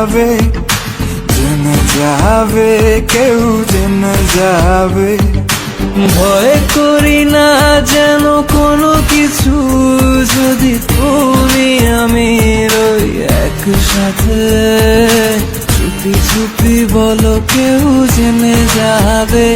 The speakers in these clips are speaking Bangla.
যাবে জেনে যাবে কেউ জেনে যাবে ভয় করি না যেন কোনো কিছু যদি তুমি আমি রই একসাথে চুপি চুপি বলো কেউ জেনে যাবে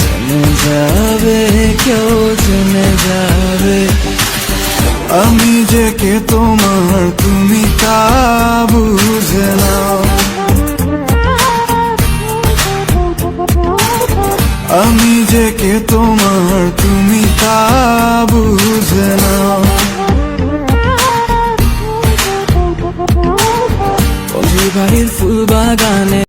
জেনে যাবে কেউ জেনে যাবে আমি যে কে তোমার তুমি আমি যে কে তোমার তুমি তা বুঝে নাও। বাড়ির ফুল বাগানে